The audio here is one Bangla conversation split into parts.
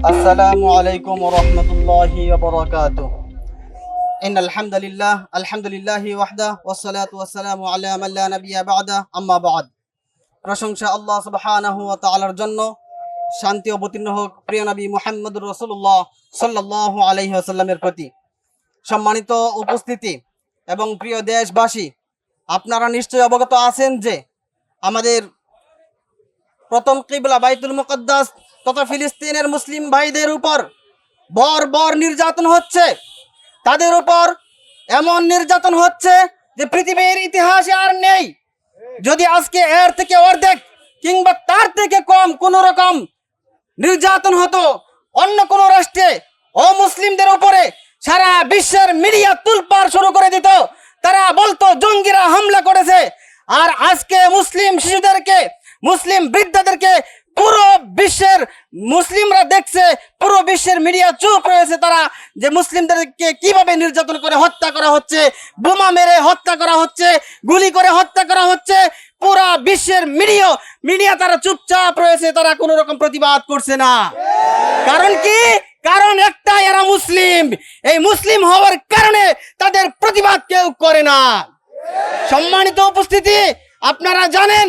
السلام عليكم ورحمة الله وبركاته إن الحمد لله الحمد لله وحده والصلاة والسلام على من لا نبي بعده أما بعد প্রশংসা আল্লাহ সুবহানাহু ওয়া তাআলার জন্য শান্তি অবতীর্ণ হোক প্রিয় নবী মুহাম্মদুর রাসূলুল্লাহ সাল্লাল্লাহু আলাইহি ওয়াসাল্লামের প্রতি সম্মানিত উপস্থিতি এবং প্রিয় দেশবাসী আপনারা নিশ্চয়ই অবগত আছেন যে আমাদের প্রথম কিবলা বাইতুল মুকদ্দাস তথা ফিলিস্তিনের মুসলিম ভাইদের উপর বর বর নির্যাতন হচ্ছে। তাদের উপর এমন নির্যাতন হচ্ছে যে পৃথিবীর ইতিহাসে আর নেই। যদি আজকে এর থেকে অর্ধেক কিংবা তার থেকে কম কোন রকম নির্যাতন হতো, অন্য কোন রাষ্ট্রে অমুসলিমদের উপরে সারা বিশ্বের মিডিয়া তুলপার শুরু করে দিত। তারা বলতো, জঙ্গিরা হামলা করেছে। আর আজকে মুসলিম শিশুদেরকে, মুসলিম বৃদ্ধাদেরকে পুরো বিশ্বের মুসলিমরা দেখছে, পুরো বিশ্বের মিডিয়া চুপ রয়েছে তারা, যে মুসলিমদেরকে কীভাবে নির্যাতন করে হত্যা করা হচ্ছে, বোমা মেরে হত্যা করা হচ্ছে, গুলি করে হত্যা করা হচ্ছে, পুরা বিশ্বের মিডিয়া মিডিয়া তারা চুপচাপ রয়েছে, তারা কোনো রকম প্রতিবাদ করছে না। কারণ কি? কারণ একটা এরা মুসলিম। এই মুসলিম হওয়ার কারণে তাদের প্রতিবাদ কেউ করে না। সম্মানিত উপস্থিতি, আপনারা জানেন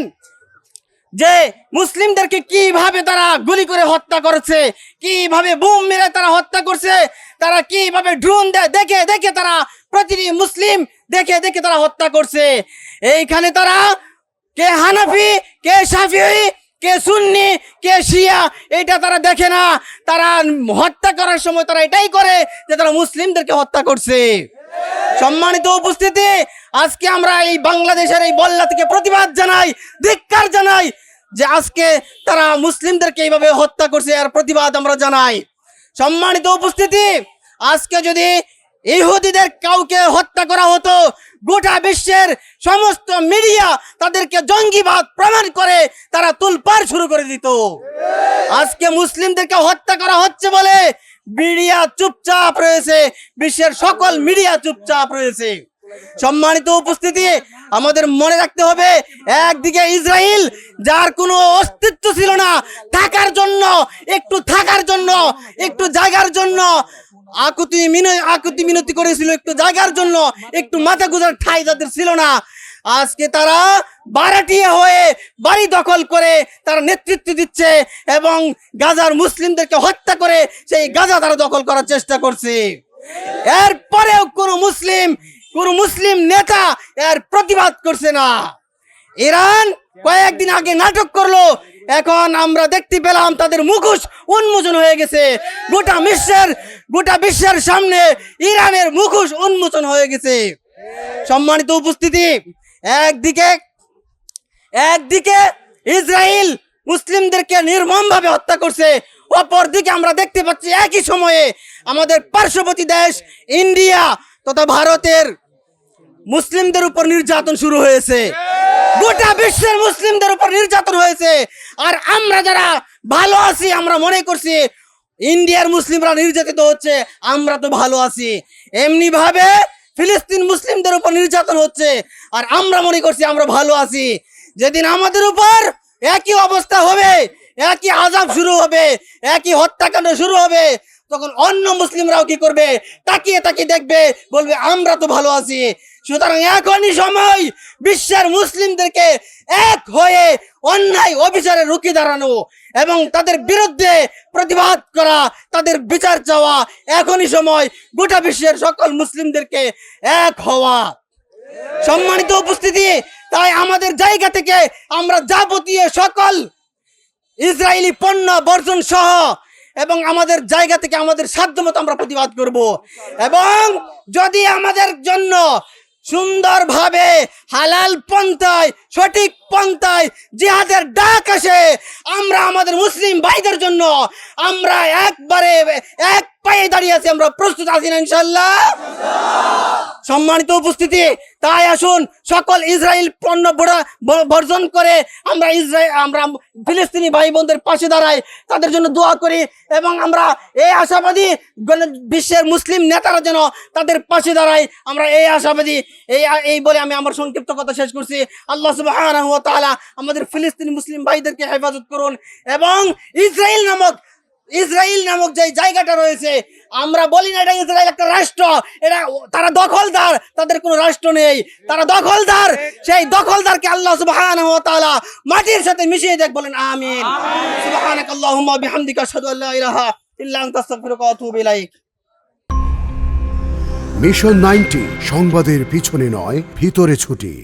যে মুসলিমদেরকে কীভাবে তারা গুলি করে হত্যা করেছে, কীভাবে বুম মেরে তারা হত্যা করছে, তারা কীভাবে ড্রোন দেখে দেখে তারা প্রতিটি মুসলিম দেখে দেখে তারা হত্যা করছে। এইখানে তারা কে হানাফি, কে সাফি কে সুন্নি, কে শিয়া এটা তারা দেখে না। তারা হত্যা করার সময় তারা এটাই করে যে তারা মুসলিমদেরকে হত্যা করছে। সম্মানিত উপস্থিতি, আজকে আমরা এই বাংলাদেশের এই বল্লা থেকে প্রতিবাদ জানাই, ধিক্কার জানাই যে আজকে তারা মুসলিমদেরকে এইভাবে হত্যা করছে আর প্রতিবাদ আমরা জানাই। সম্মানিত উপস্থিতি, আজকে যদি ইহুদিদের কাউকে হত্যা করা হতো, গোটা বিশ্বের সমস্ত মিডিয়া তাদেরকে জঙ্গিবাদ প্রমাণ করে তারা তুলপার শুরু করে দিত। আজকে মুসলিমদেরকে হত্যা করা হচ্ছে বলে মিডিয়া চুপচাপ রয়েছে, বিশ্বের সকল মিডিয়া চুপচাপ রয়েছে। সম্মানিত উপস্থিতি আমাদের মনে রাখতে হবে, একদিকে ইসরায়েল যার কোনো অস্তিত্ব ছিল না থাকার জন্য, একটু থাকার জন্য, একটু জায়গার জন্য, আকুতি মিনতি আকুতি মিনতি করেছিল একটু জায়গার জন্য, একটু মাথা গুজার ঠাই যাদের ছিল না। আজকে তারা বারাটিয়া হয়ে বাড়ি দখল করে তারা নেতৃত্ব দিচ্ছে এবং গাজার মুসলিমদেরকে হত্যা করে সেই গাজা তারা দখল করার চেষ্টা করছে। এরপরেও কোনো মুসলিম কোন মুসলিম নেতা এর প্রতিবাদ করছে না। ইরান কয়েকদিন আগে নাটক করল, এখন আমরা দেখতে পেলাম তাদের মুখোশ উন্মোচন হয়ে গেছে। গোটা বিশ্বের গোটা বিশ্বের সামনে ইরানের মুখোশ উন্মোচন হয়ে গেছে। সম্মানিত উপস্থিতি, একদিকে একদিকে ইসরায়েল মুসলিমদেরকে নির্মমভাবে হত্যা করছে, অপরদিকে আমরা দেখতে পাচ্ছি একই সময়ে আমাদের পার্শ্ববর্তী দেশ ইন্ডিয়া তথা ভারতের মুসলিমদের উপর নির্যাতন শুরু হয়েছে। গোটা বিশ্বের মুসলিমদের উপর নির্যাতন হয়েছে। আর আমরা যারা ভালো আছি, আমরা মনে করছি ইন্ডিয়ার মুসলিমরা নির্যাতিত হচ্ছে, আমরা তো ভালো আছি। এমনি ভাবে ফিলিস্তিন মুসলিমদের উপর নির্যাতন হচ্ছে, আর আমরা মনে করছি আমরা ভালো আছি। যেদিন আমাদের উপর একই অবস্থা হবে, একই আজাব শুরু হবে, একই হত্যাকাণ্ড শুরু হবে, তখন অন্য মুসলিমরাও কি করবে? তাকিয়ে তাকিয়ে দেখবে, বলবে, আমরা তো ভালো আছি। সুতরাং এখনই সময় বিশ্বের মুসলিমদেরকে এক হয়ে অন্যায় অবিচারে রুখে দাঁড়ানো এবং তাদের বিরুদ্ধে প্রতিবাদ করা, তাদের বিচার চাওয়া এখনই সময় গোটা বিশ্বের সকল মুসলিমদেরকে এক হওয়া। সম্মানিত উপস্থিতি, তাই আমাদের জায়গা থেকে আমরা যাবতীয় সকল ইসরায়েলি পণ্য বর্জন সহ এবং আমাদের জায়গা থেকে আমাদের সাধ্যমতো আমরা প্রতিবাদ করব। এবং যদি আমাদের জন্য সুন্দরভাবে হালাল পন্থায় সঠিক পন্থায় জিহাদের ডাক আসে। আমরা আমাদের মুসলিম ভাইদের জন্য আমরা একবারে এক পায়ে দাঁড়িয়ে আছি, আমরা প্রস্তুত আছি না ইনশাল্লাহ সম্মানিত উপস্থিতি, তাই আসুন, সকল ইসরায়েল পণ্য বর্জন করে আমরা ইসরায়েল আমরা ফিলিস্তিনি ভাই বোনদের পাশে দাঁড়াই, তাদের জন্য দোয়া করি এবং আমরা এই আশাবাদী বিশ্বের মুসলিম নেতারা যেন তাদের পাশে দাঁড়ায়। আমরা এই আশাবাদী, এই এই বলে আমি আমার সংক্ষিপ্ত কথা শেষ করছি। আল্লাহ সুবহানাহু তাআলা আমাদের ফিলিস্তিনি মুসলিম ভাইদেরকে হেফাজত করুন এবং ইসরায়েল নামক ইসরায়েল নামক যে জায়গাটা রয়েছে আমরা বলি না এটা ইসরায়েল একটা রাষ্ট্র এটা তারা দখলদার তাদের কোনো রাষ্ট্র নেই। তারা দখলদার সেই দখলদারকে আল্লাহ সুবহানাহু ওয়া তাআলা মাটির সাথে মিশিয়ে দেখ বলেন আমিন। সুবহানাকাল্লাহুম্মা বিহামদিকা আশহাদু আল্লা ইলাহা ইল্লা আনতা আস্তাগফিরুকা ওয়া আতুবু ইলাইক। মিশন নাইনটি সংবাদের পিছনে নয় ভিতরে ছুটি।